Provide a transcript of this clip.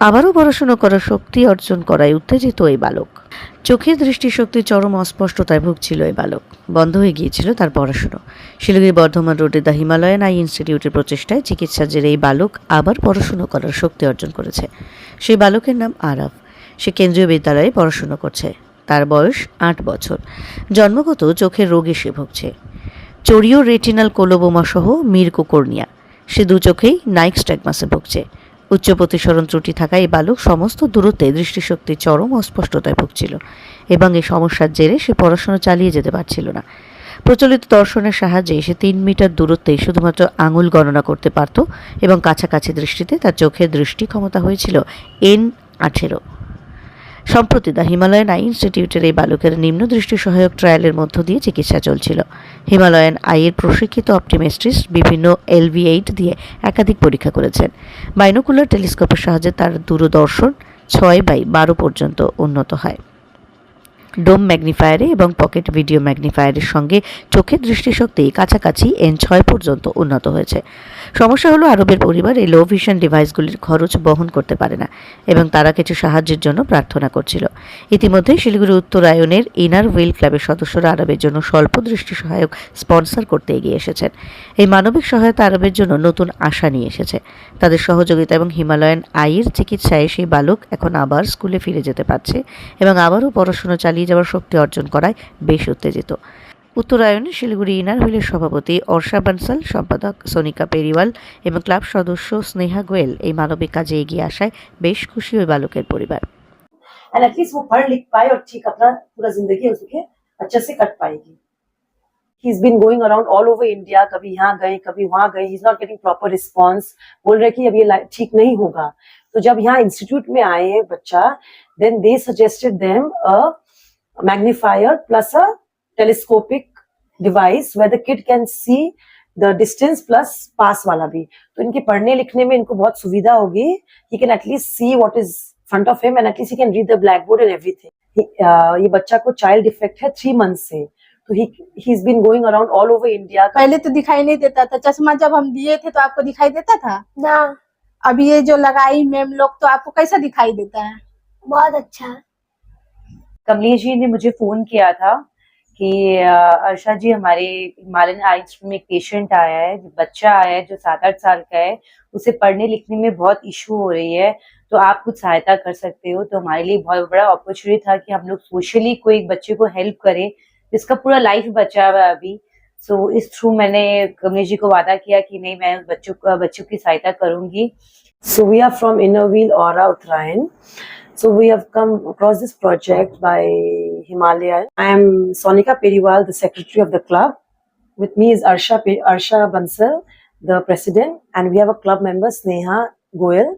আবারও পড়াশুনো করার শক্তি অর্জন করায় উত্তেজিত এই বালক। চোখের দৃষ্টিশক্তি চরম অস্পষ্টতায় ভুগছিল এই বালক। বন্ধ হয়ে গিয়েছিল তার পড়াশুনো। শিলিগুড়ি বর্ধমান রোডে দ্য হিমালয়ান আই ইনস্টিটিউটের প্রচেষ্টায় চিকিৎসার জেরে এই বালক আবার পড়াশুনো করার শক্তি অর্জন করেছে। সেই বালকের নাম আরাফ। সে কেন্দ্রীয় বিদ্যালয়ে পড়াশুনো করছে। তার বয়স আট বছর। জন্মগত চোখের রোগে সে ভুগছে। চোরিও রেটিনাল কোলোবোমা সহ মিরকোকর্নিয়া সে দু চোখেই নাইক স্ট্যাগমাসে ভুগছে। উচ্চ প্রতিসরণ ত্রুটি থাকায় এই বালক সমস্ত দূরত্বে দৃষ্টিশক্তি চরম অস্পষ্টতায় ভুগছিল এবং এই সমস্যার জেরে সে পড়াশোনা চালিয়ে যেতে পারছিল না। প্রচলিত দর্শনের সাহায্যে সে তিন মিটার দূরত্বে শুধুমাত্র আঙুল গণনা করতে পারত এবং কাছাকাছি দৃষ্টিতে তার চোখের দৃষ্টি ক্ষমতা হয়েছিল এন আঠেরো। সম্প্রতি দ্য হিমালয়ান আই ইনস্টিটিউটের এই বালকের নিম্ন দৃষ্টি সহায়ক ট্রায়ালের মধ্য দিয়ে চিকিৎসা চলছিল। হিমালয়ান আইয়ের প্রশিক্ষিত অপটিমেস্ট্রিস্ট বিভিন্ন এলভি এইট দিয়ে একাধিক পরীক্ষা করেছেন। বাইনোকুলার টেলিস্কোপের সাহায্যে তার দূরদর্শন ছয় বাই বারো পর্যন্ত উন্নত হয়। ডোম ম্যাগনিফায়ারে এবং পকেট ভিডিও ম্যাগনিফায়ারের সঙ্গে চোখের দৃষ্টিশক্তি কাছাকাছি এন ছয় পর্যন্ত উন্নত হয়েছে। সমস্যা হলো আরবের পরিবার এই লো ভিশন ডিভাইসগুলির খরচ বহন করতে পারে না এবং তারা কিছু সাহায্যের জন্য প্রার্থনা করছিল। ইতিমধ্যেই শিলিগুড়ি উত্তরায়ণের ইনার হুইল ক্লাবের সদস্যরা আরবের জন্য স্বল্প দৃষ্টি সহায়ক স্পন্সর করতে এগিয়ে এসেছেন। এই মানবিক সহায়তা আরবের জন্য নতুন আশা নিয়ে এসেছে। তাদের সহযোগিতা এবং হিমালয়ান আইয়ের চিকিৎসায় সেই বালক এখন আবার স্কুলে ফিরে যেতে পারছে এবং আবারও পড়াশোনা চালিয়ে যাওয়ার শক্তি অর্জন করায় বেশ উত্তেজিত উত্তরায়ণে শিলিগুড়ি ইনার হুইলের সভাপতি অর্ষা বানসাল সম্পাদক সোনিকা পেরিওয়াল এবং ক্লাব সদস্য স্নেহা গোয়েল এই মানবিক কাজে এগিয়ে আসায় বেশ খুশি ওই বালকের পরিবার एंड एटलीस्ट वो पढ़ लिख पाए और ठीक अपना पूरा जिंदगी उसके अच्छे से कट पाएगी he is been going around all over India कभी यहाँ गए कभी वहां गए he is not getting proper response बोल रहे कि अब ये ला- ठीक नहीं होगा तो जब यहाँ इंस्टीट्यूट में आए बच्चा then they suggested them a magnifier plus a telescopic device where the kid can see the distance plus पास वाला भी। तो इनके पढ़ने लिखने में इनको बहुत सुविधा होगी। He can at least see what is front of him and at least he can read the black board and everything ये बच्चा को चाइल्ड डिफेक्ट है थ्री मंथ से। तो he he is been going around all over India पहले तो दिखाई नहीं देता था। चश्मा जब हम दिए थे तो आपको दिखाई देता था? ना। अब ये जो लगाई मैम लोग तो आपको कैसा दिखाई देता है? बहुत अच्छा। कमलेश जी ने मुझे फ़ोन किया था कि अर्षा जी, हमारे हिमालयन आइज़ में एक पेशेंट आया है बच्चा आया है, जो सात आठ साल का है, उसे पढ़ने लिखने में बहुत इशू हो रही है तो आप कुछ सहायता कर सकते हो। तो हमारे लिए बहुत बड़ा अपॉर्चुनिटी था कि हम लोग सोशली कोई बच्चे को हेल्प करें, जिसका पूरा लाइफ बचा हुआ है अभी। सो so, इस थ्रू मैंने कमनी जी को वादा किया कि नहीं मैं बच्चों का बच्चों की सहायता करूँगी। So we are from Inner Wheel और Uttarayan so we have come across this project by Himalaya I am Sonika Periwal the secretary of the club with me is Arsha Arsha Bansal the president and we have a club member Sneha Goyal